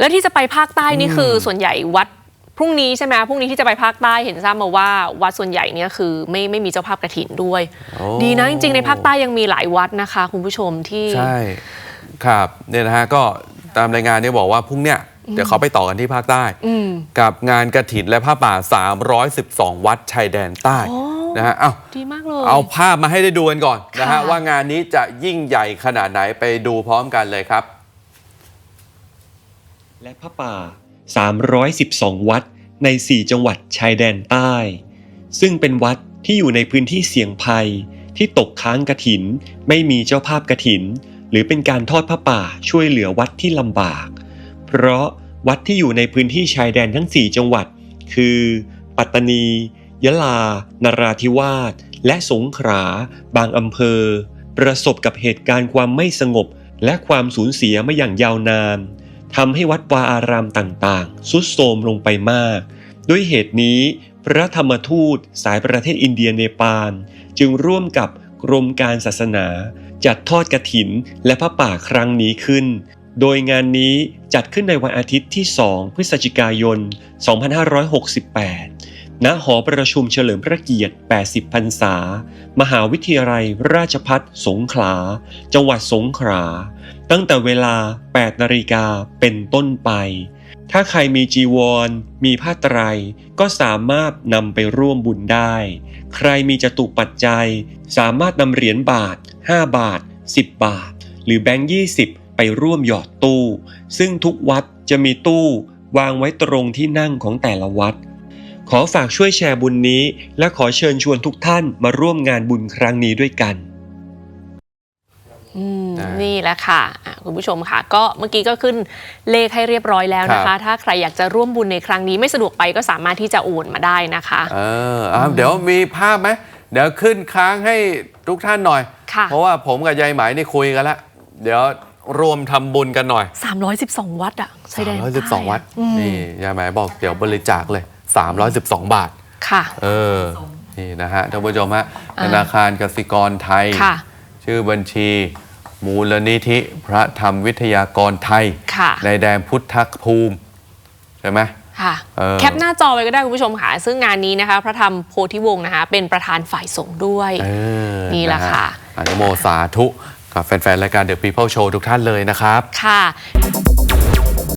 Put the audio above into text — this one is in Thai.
แล้วที่จะไปภาคใต้นี่คือส่วนใหญ่วัดพรุ่งนี้ใช่ไหมพรุ่งนี้ที่จะไปภาคใต้เห็นทราบมาว่าวัดส่วนใหญ่เนี่ยคือไม่ไม่มีเจ้าภาพกระถินด้วยโอ้ดีนะจริงๆในภาคใต้ยังมีหลายวัดนะคะ คุณผู้ชมที่ใช่ครับเนี่ยนะฮะก็ตามรายงานเนี่ยบอกว่าพรุ่งเนี้ยเดี๋ยวเขาไปต่อกันที่ภาคใต้อืมกับงานกระถินและผ้าป่า 312 วัดชายแดนใต้โอ้นะฮะเอ้าดีมากเลยเอาภาพมาให้ได้ดูกันก่อนนะฮะค่ะว่างานนี้จะยิ่งใหญ่ขนาดไหนไปดูพร้อมกันเลยครับ และพระป่า 312 วัดใน 4 จังหวัดชายแดนใต้ ซึ่งเป็นวัดที่อยู่ในพื้นที่เสี่ยงภัยที่ตกค้างกระถิน ไม่มีเจ้าภาพกระถิน หรือเป็นการทอดพระป่าช่วยเหลือวัดที่ลำบาก เพราะวัดที่อยู่ในพื้นที่ชายแดนทั้ง 4 จังหวัด คือ ปัตตานี ยะลา นราธิวาส และสงขลา บางอำเภอ ประสบกับเหตุการณ์ความไม่สงบ และความสูญเสียมาอย่างยาวนาน ทำให้วัดวาอารามต่างๆ สุดโทรมลงไปมาก ด้วยเหตุนี้ พระธรรมทูตสายประเทศอินเดียเนปาล จึงร่วมกับกรมการศาสนา จัดทอดกระถินและพระป่าครั้งนี้ขึ้น โดยงานนี้จัดขึ้นในวันอาทิตย์ที่ 2 พฤศจิกายน 2568 ณหอประชุมเฉลิมพระเกียรติ 80 พรรษา มหาวิทยาลัยราชพัฒสงขลา จังหวัดสงขลา ตั้งแต่เวลา 8 นาฬิกาเป็นต้นไป ถ้าใครมีจีวร มีผ้าไตร ก็สามารถนำไปร่วมบุญได้ ใครมีจตุปัจจัย สามารถนำเหรียญบาท 5 บาท 10 บาท หรือแบงค์ 20 ไปร่วมหยอดตู้ ซึ่งทุกวัดจะมีตู้วางไว้ตรงที่นั่งของแต่ละวัด ขอฝากช่วยแชร์บุญนี้ และขอเชิญชวนทุกท่านมาร่วมงานบุญครั้งนี้ด้วยกันอืมอ่านี่แหละค่ะอะคุณผู้ชมค่ะ ก็เมื่อกี้ก็ขึ้นเลขให้เรียบร้อยแล้วนะครัคะบถ้าใครอยากจะร่วมบุญในครั้งนี้ไม่สะดวกไปก็สามารถที่จะโอนมาได้นะคะเอออะเดี๋ยวมีภาพไหมเดี๋ยวขึ้นค้างให้ทุกท่านหน่อยค่ะเพราะว่าผมกับยายไหมนี่คุยกันแล้วเดี๋ยวรวมทำบุญกันหน่อย 312 วัดอะชายแดนใต้312วัดอืมนี่ยายไหมบอกเดี๋ยวบริจาคเลย 312 บาท ค่ะ เออ นี่นะฮะท่านผู้ชมฮะอ่าธนาคารกสิกรไทย ค่ะ ชื่อบัญชี มูลนิธิพระธรรมวิทยากรไทย ค่ะ ในแดนพุทธภูมิ ใช่ไหมค่ะเออแคปหน้าจอไว้ก็ได้คุณผู้ชมค่ะ ซึ่งงานนี้นะคะ พระธรรมโพธิวงศ์นะคะ เป็นประธานฝ่ายสงฆ์ด้วยเออนี่แหละฮค่ะอนุโมสาธุกับแฟนๆ รายการ The People Show ทุกท่านเลยนะครับ ค่ะ